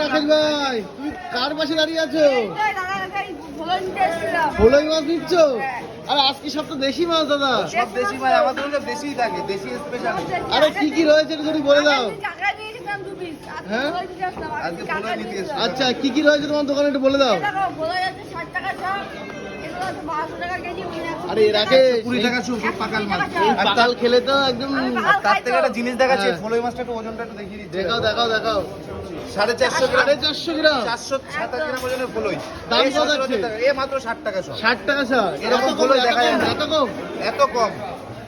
রাকেশ ভাই তুমি কার পাশে দাঁড়িয়ে আছো? মাছ নিচ্ছ? আর আজকে সব তো দেশি মাছ দাদা। সব দেশি মাছ আমাদের ওখানে দেশিই থাকে দেশি স্পেশাল আরে কি কি রয়েছে যদি বলে দাও। হ্যাঁ? আচ্ছা কি কি রয়েছে তোমার দোকানে একটু বলে দাও। আরে রাকেশ কুড়ি টাকা শুধু পাকাল মাছ। পাকাল খেলে তো একদম তার থেকে একটা জিনিস দেখাচ্ছে হ্যাঁ। ফলই মাছটা একটু ওজনটা একটু দেখিয়ে দিচ্ছি। দেখাও দেখাও দেখাও। সাড়ে চারশো গ্রাম। সাড়ে চারশো গ্রাম। চারশো সাতাশ গ্রাম ওজনের ফলই দাম কত আছে? এ মাত্র ষাট টাকা ষাট টাকা স্যার এরকম ফলই দেখা যায় এত কম। এত কম।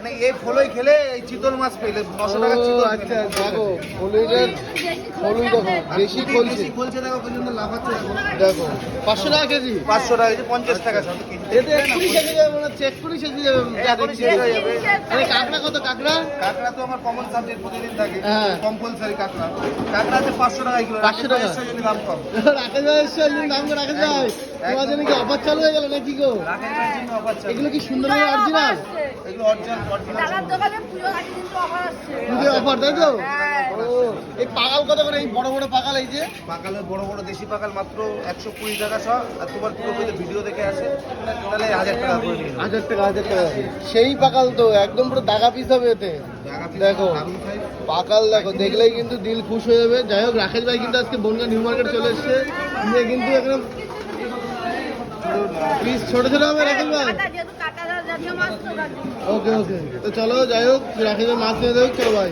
মানে এই ফলই খেলে এই চিতল মাছ পেলে নশো টাকা চিতল আচ্ছা পেলে। দেখো ফলুইটার ফলুই দেখো বেশি ফলছে বেশি ফলছে। দেখো পর্যন্ত লাফাচ্ছে দেখো। দেখো পাঁচশো টাকা কেজি। পাঁচশো টাকা যে পঞ্চাশ টাকা এতে এক্ষুনি শেখে যাবে মনে হচ্ছে এক্ষুনি শেখে যাবে হয়ে। আরে কাঁকড়া কত কাঁকড়া? কাঁকড়া তো আমার কমন সাবজেক্ট প্রতিদিন থাকে। হ্যাঁ। কম্পালসারি কাঁকড়া। কাঁকড়া আছে পাঁচশো টাকা কিলো 500 টাকা? দাম কম এসছে নাম করে রাকেশ ভাই তোমার জন্য কি অফার চালু হয়ে গেল নাকি গো। এগুলো কি সুন্দরবনের অরিজিনাল এগুলো অরিজিনাল অরিজিনাল দোকানে পুজো আছে কিন্তু অফার আসছে। পুজো অফার তাই তো? হ্যাঁ। এই কত করে এই বড় বড় এই যে? পাকালের বড় বড় দেশি পাকাল মাত্র একশো কুড়ি টাকা সব আর তোমার পুরো ভিডিও দেখে আসে। তাহলে হাজার টাকা করে নিয়ে নেবে। হাজার টাকা হাজার টাকা। সেই পাকাল তো একদম পুরো দাগা পিস হবে এতে। দেখো। পাকাল দেখো দেখলেই কিন্তু দিল খুশ হয়ে যাবে। যাই হোক রাকেশ ভাই কিন্তু আজকে বনগা নিউ মার্কেট চলে এসছে। নিয়ে কিন্তু একদম পিস ছোট ছোট হবে রাকেশ ভাই? জন্য। ওকে ওকে তো চলো যাই হোক রাখি মাছ নিয়ে যাই চলো ভাই